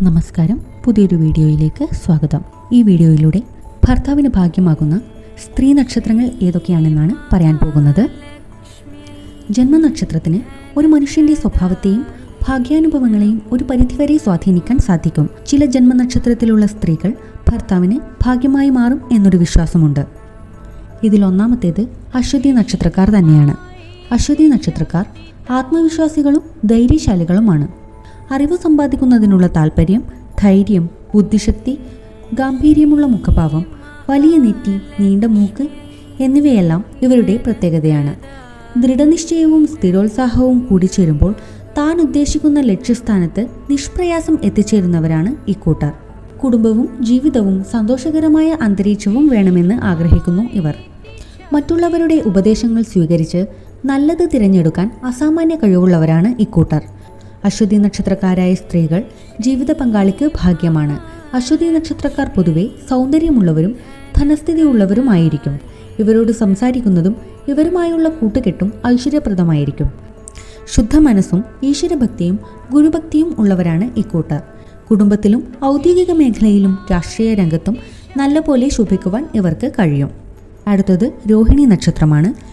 നമസ്കാരം. പുതിയൊരു വീഡിയോയിലേക്ക് സ്വാഗതം. ഈ വീഡിയോയിലൂടെ ഭർത്താവിന് ഭാഗ്യമാകുന്ന സ്ത്രീ നക്ഷത്രങ്ങൾ ഏതൊക്കെയാണെന്നാണ് പറയാൻ പോകുന്നത്. ജന്മനക്ഷത്രത്തിന് ഒരു മനുഷ്യന്റെ സ്വഭാവത്തെയും ഭാഗ്യാനുഭവങ്ങളെയും ഒരു പരിധിവരെ സ്വാധീനിക്കാൻ സാധിക്കും. ചില ജന്മനക്ഷത്രത്തിലുള്ള സ്ത്രീകൾ ഭർത്താവിന് ഭാഗ്യമായി മാറും എന്നൊരു വിശ്വാസമുണ്ട്. ഇതിലൊന്നാമത്തേത് അശ്വതി നക്ഷത്രക്കാർ തന്നെയാണ്. അശ്വതി നക്ഷത്രക്കാർ ആത്മവിശ്വാസികളും ധൈര്യശാലികളുമാണ്. അറിവ് സമ്പാദിക്കുന്നതിനുള്ള താല്പര്യം ധൈര്യം ബുദ്ധിശക്തി ഗാംഭീര്യമുള്ള മുഖഭാവം വലിയ നെറ്റി നീണ്ട മൂക്ക് എന്നിവയെല്ലാം ഇവരുടെ പ്രത്യേകതയാണ്. ദൃഢനിശ്ചയവും സ്ഥിരോത്സാഹവും കൂടിച്ചേരുമ്പോൾ താൻ ഉദ്ദേശിക്കുന്ന ലക്ഷ്യസ്ഥാനത്ത് നിഷ്പ്രയാസം എത്തിച്ചേരുന്നവരാണ് ഇക്കൂട്ടർ കുടുംബവും ജീവിതവും സന്തോഷകരമായ അന്തരീക്ഷവും വേണമെന്ന് ആഗ്രഹിക്കുന്നു ഇവർ. മറ്റുള്ളവരുടെ ഉപദേശങ്ങൾ സ്വീകരിച്ച് നല്ലത് തിരഞ്ഞെടുക്കാൻ അസാമാന്യ കഴിവുള്ളവരാണ് ഇക്കൂട്ടർ അശ്വതി നക്ഷത്രക്കാരായ സ്ത്രീകൾ ജീവിത പങ്കാളിക്ക് ഭാഗ്യമാണ്. അശ്വതി നക്ഷത്രക്കാർ പൊതുവെ സൗന്ദര്യമുള്ളവരും ധനസ്ഥിതിയുള്ളവരുമായിരിക്കും. ഇവരോട് സംസാരിക്കുന്നതും ഇവരുമായുള്ള കൂട്ടുകെട്ടും ഐശ്വര്യപ്രദമായിരിക്കും. ശുദ്ധ മനസ്സും ഈശ്വരഭക്തിയും ഗുരുഭക്തിയും ഉള്ളവരാണ് ഇക്കൂട്ടർ കുടുംബത്തിലും ഔദ്യോഗിക മേഖലയിലും രാഷ്ട്രീയ രംഗത്തും നല്ലപോലെ ശുഭിക്കുവാൻ ഇവർക്ക് കഴിയും. അടുത്തത് രോഹിണി നക്ഷത്രമാണ്.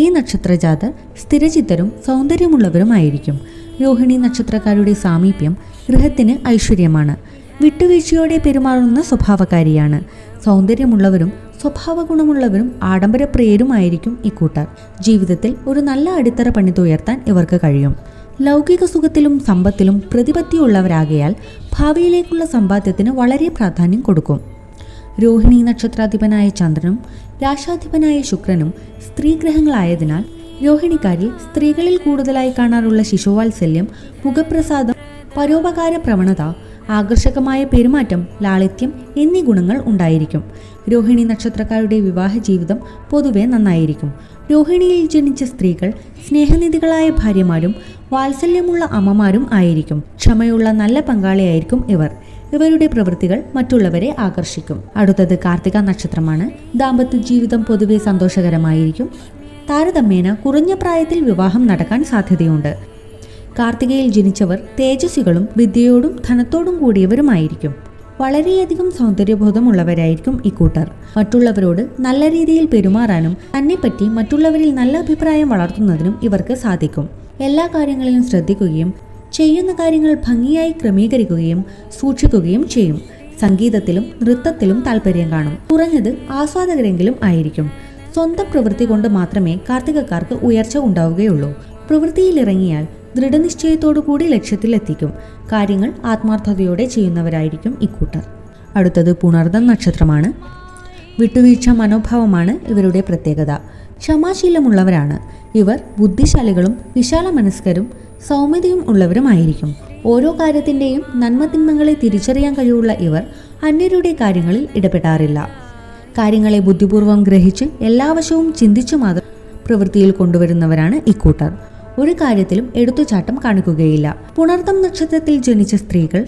ഈ നക്ഷത്രജാതർ സ്ഥിരചിത്തരും സൗന്ദര്യമുള്ളവരുമായിരിക്കും. രോഹിണി നക്ഷത്രക്കാരുടെ സാമീപ്യം ഗൃഹത്തിന് ഐശ്വര്യമാണ്. വിട്ടുവീഴ്ചയോടെ പെരുമാറുന്ന സ്വഭാവക്കാരിയാണ് സൗന്ദര്യമുള്ളവരും സ്വഭാവ ഗുണമുള്ളവരും ആഡംബരപ്രിയരുമായിരിക്കും ഇക്കൂട്ടർ ജീവിതത്തിൽ ഒരു നല്ല അടിത്തറ പണിതുയർത്താൻ ഇവർക്ക് കഴിയും. ലൗകിക സുഖത്തിലും സമ്പത്തിലും പ്രതിപത്തിയുള്ളവരാകയാൽ ഭാവിയിലേക്കുള്ള സമ്പാദ്യത്തിന് വളരെ പ്രാധാന്യം കൊടുക്കും. രോഹിണി നക്ഷത്രാധിപനായ ചന്ദ്രനും രാശാധിപനായ ശുക്രനും സ്ത്രീഗ്രഹങ്ങളായതിനാൽ രോഹിണിക്കാരിൽ സ്ത്രീകളിൽ കൂടുതലായി കാണാറുള്ള ശിശുവാത്സല്യം മുഖപ്രസാദം പരോപകാര പ്രവണത ആകർഷകമായ പെരുമാറ്റം ലാളിത്യം എന്നീ ഗുണങ്ങൾ ഉണ്ടായിരിക്കും. രോഹിണി നക്ഷത്രക്കാരുടെ വിവാഹ ജീവിതം പൊതുവെ നന്നായിരിക്കും. രോഹിണിയിൽ ജനിച്ച സ്ത്രീകൾ സ്നേഹനിധികളായ ഭാര്യമാരും വാത്സല്യമുള്ള അമ്മമാരും ആയിരിക്കും. ക്ഷമയുള്ള നല്ല പങ്കാളിയായിരിക്കും ഇവർ. ഇവരുടെ പ്രവൃത്തികൾ മറ്റുള്ളവരെ ആകർഷിക്കും. അടുത്തത് കാർത്തിക നക്ഷത്രമാണ്. ദാമ്പത്യ ജീവിതം പൊതുവെ സന്തോഷകരമായിരിക്കും. താരതമ്യേന കുറഞ്ഞ പ്രായത്തിൽ വിവാഹം നടക്കാൻ സാധ്യതയുണ്ട്. കാർത്തികയിൽ ജനിച്ചവർ തേജസ്സികളും വിദ്യയോടും ധനത്തോടും കൂടിയവരുമായിരിക്കും. വളരെയധികം സൗന്ദര്യബോധമുള്ളവരായിരിക്കും ഇക്കൂട്ടർ മറ്റുള്ളവരോട് നല്ല രീതിയിൽ പെരുമാറാനും തന്നെപ്പറ്റി മറ്റുള്ളവരിൽ നല്ല അഭിപ്രായം വളർത്തുന്നതിനും ഇവർക്ക് സാധിക്കും. എല്ലാ കാര്യങ്ങളിലും ശ്രദ്ധിക്കുകയും ചെയ്യുന്ന കാര്യങ്ങൾ ഭംഗിയായി ക്രമീകരിക്കുകയും സൂക്ഷിക്കുകയും ചെയ്യും. സംഗീതത്തിലും നൃത്തത്തിലും താല്പര്യം കാണും. കുറഞ്ഞത് ആസ്വാദകരെങ്കിലും ആയിരിക്കും. സ്വന്തം പ്രവൃത്തി കൊണ്ട് മാത്രമേ കാർത്തികക്കാർക്ക് ഉയർച്ച ഉണ്ടാവുകയുള്ളൂ. പ്രവൃത്തിയിലിറങ്ങിയാൽ ദൃഢനിശ്ചയത്തോടുകൂടി ലക്ഷ്യത്തിലെത്തിക്കും. കാര്യങ്ങൾ ആത്മാർത്ഥതയോടെ ചെയ്യുന്നവരായിരിക്കും ഇക്കൂട്ടർ. അടുത്തത് പുണർദം നക്ഷത്രമാണ്. വിട്ടുവീഴ്ച മനോഭാവമാണ് ഇവരുടെ പ്രത്യേകത. ക്ഷമാശീലമുള്ളവരാണ്. ഇവർ ബുദ്ധിശാലികളും വിശാല മനസ്കരും സൗമ്യതയും ഉള്ളവരുമായിരിക്കും. ഓരോ കാര്യത്തിന്റെയും നന്മതിന്മകളെ തിരിച്ചറിയാൻ കഴിവുള്ള ഇവർ അന്യരുടെ കാര്യങ്ങളിൽ ഇടപെടാറില്ല. കാര്യങ്ങളെ ബുദ്ധിപൂർവം ഗ്രഹിച്ച് എല്ലാ വശവും ചിന്തിച്ചു മാത്രം പ്രവൃത്തിയിൽ കൊണ്ടുവരുന്നവരാണ് ഇക്കൂട്ടർ ഒരു കാര്യത്തിലും എടുത്തുചാട്ടം കാണിക്കുകയില്ല. പുണർത്തം നക്ഷത്രത്തിൽ ജനിച്ച സ്ത്രീകൾ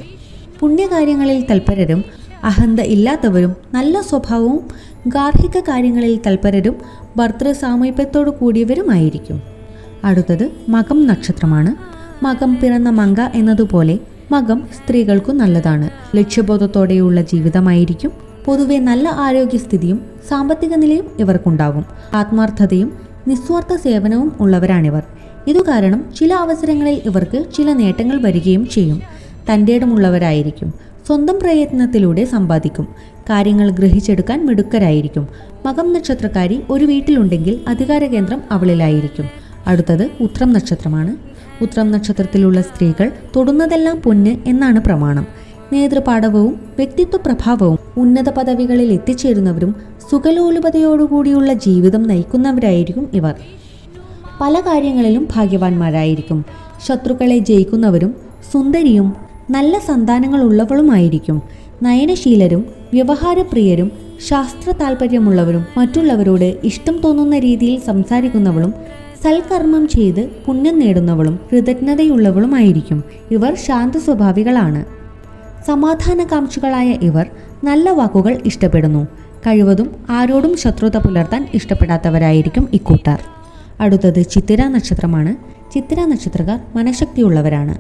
പുണ്യകാര്യങ്ങളിൽ തൽപരരും അഹന്ത ഇല്ലാത്തവരും നല്ല സ്വഭാവവും ഗാർഹിക കാര്യങ്ങളിൽ തൽപരരും ഭർത്തൃ സാമീപ്യത്തോടു കൂടിയവരുമായിരിക്കും അടുത്തത് മകം നക്ഷത്രമാണ്. മകം പിറന്ന മങ്ക എന്നതുപോലെ മകം സ്ത്രീകൾക്കു നല്ലതാണ്. ലക്ഷ്യബോധത്തോടെയുള്ള ജീവിതമായിരിക്കും. പൊതുവെ നല്ല ആരോഗ്യസ്ഥിതിയും സാമ്പത്തിക നിലയും ഇവർക്കുണ്ടാകും ആത്മാർത്ഥതയും നിസ്വാർത്ഥ സേവനവും ഉള്ളവരാണിവർ. ഇതുകാരണം ചില അവസരങ്ങളിൽ ഇവർക്ക് ചില നേട്ടങ്ങൾ വരികയും ചെയ്യും. തന്റെടമുള്ളവരായിരിക്കും. സ്വന്തം പ്രയത്നത്തിലൂടെ സമ്പാദിക്കും. കാര്യങ്ങൾ ഗ്രഹിച്ചെടുക്കാൻ മിടുക്കരായിരിക്കും. മകം നക്ഷത്രക്കാരി ഒരു വീട്ടിലുണ്ടെങ്കിൽ അധികാര കേന്ദ്രം അവളിലായിരിക്കും. അടുത്തത് ഉത്രം നക്ഷത്രമാണ്. ഉത്രം നക്ഷത്രത്തിലുള്ള സ്ത്രീകൾ തൊടുന്നതെല്ലാം പൊന്ന് എന്നാണ് പ്രമാണം. നേതൃപാഠവും വ്യക്തിത്വ പ്രഭാവവും ഉന്നത പദവികളിൽ എത്തിച്ചേരുന്നവരും സുഖലോലുപതയോടുകൂടിയുള്ള ജീവിതം നയിക്കുന്നവരായിരിക്കും ഇവർ. പല കാര്യങ്ങളിലും ഭാഗ്യവാന്മാരായിരിക്കും. ശത്രുക്കളെ ജയിക്കുന്നവരും സുന്ദരിയും നല്ല സന്താനങ്ങളുള്ളവളുമായിരിക്കും. നയനശീലരും വ്യവഹാരപ്രിയരും ശാസ്ത്ര താല്പര്യമുള്ളവരും മറ്റുള്ളവരോട് ഇഷ്ടം തോന്നുന്ന രീതിയിൽ സംസാരിക്കുന്നവളും സൽക്കർമ്മം ചെയ്ത് പുണ്യം നേടുന്നവളും കൃതജ്ഞതയുള്ളവളുമായിരിക്കും. ഇവർ ശാന്ത സ്വഭാവികളാണ് സമാധാനകാംക്ഷികളായ ഇവർ നല്ല വാക്കുകൾ ഇഷ്ടപ്പെടുന്നു. കഴിവതും ആരോടും ശത്രുത പുലർത്താൻ ഇഷ്ടപ്പെടാത്തവരായിരിക്കും ഇക്കൂട്ടർ. അടുത്തത് ചിത്തിര നക്ഷത്രമാണ്. ചിത്തിര നക്ഷത്രക്കാർ മനഃശക്തിയുള്ളവരാണ്.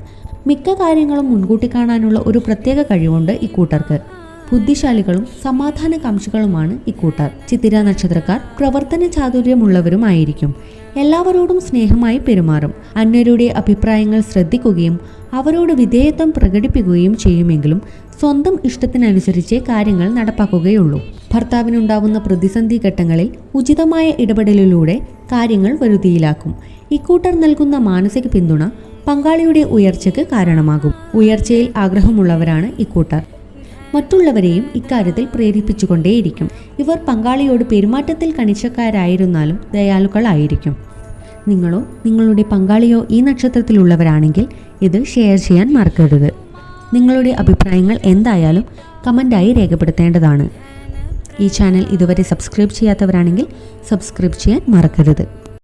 മിക്ക കാര്യങ്ങളും മുൻകൂട്ടി കാണാനുള്ള ഒരു പ്രത്യേക കഴിവുണ്ട് ഇക്കൂട്ടർക്ക്. ബുദ്ധിശാലികളും സമാധാനകാംക്ഷികളുമാണ് ഇക്കൂട്ടർ. ചിത്തിര നക്ഷത്രക്കാർ പ്രവർത്തന ചാതുര്യമുള്ളവരുമായിരിക്കും. എല്ലാവരോടും സ്നേഹമായി പെരുമാറും. അന്യരുടെ അഭിപ്രായങ്ങൾ ശ്രദ്ധിക്കുകയും അവരോട് വിധേയത്വം പ്രകടിപ്പിക്കുകയും ചെയ്യുമെങ്കിലും സ്വന്തം ഇഷ്ടത്തിനനുസരിച്ചേ കാര്യങ്ങൾ നടപ്പാക്കുകയുള്ളൂ. ഭർത്താവിനുണ്ടാവുന്ന പ്രതിസന്ധി ഘട്ടങ്ങളിൽ ഉചിതമായ ഇടപെടലിലൂടെ കാര്യങ്ങൾ വരുതിയിലാക്കും. ഇക്കൂട്ടർ നൽകുന്ന മാനസിക പിന്തുണ പങ്കാളിയുടെ ഉയർച്ചയ്ക്ക് കാരണമാകും. ഉയർച്ചയിൽ ആഗ്രഹമുള്ളവരാണ് ഇക്കൂട്ടർ. മറ്റുള്ളവരെയും ഇക്കാര്യത്തിൽ പ്രേരിപ്പിച്ചുകൊണ്ടേയിരിക്കും. ഇവർ പങ്കാളിയോട് പെരുമാറ്റത്തിൽ കണിച്ചക്കാരായിരുന്നാലും ദയാലുക്കളായിരിക്കും. നിങ്ങളോ നിങ്ങളുടെ പങ്കാളിയോ ഈ നക്ഷത്രത്തിലുള്ളവരാണെങ്കിൽ ഇത് ഷെയർ ചെയ്യാൻ മറക്കരുത്. നിങ്ങളുടെ അഭിപ്രായങ്ങൾ എന്തായാലും കമന്റായി രേഖപ്പെടുത്തേണ്ടതാണ്. ഈ ചാനൽ ഇതുവരെ സബ്സ്ക്രൈബ് ചെയ്യാത്തവരാണെങ്കിൽ സബ്സ്ക്രൈബ് ചെയ്യാൻ മറക്കരുത്.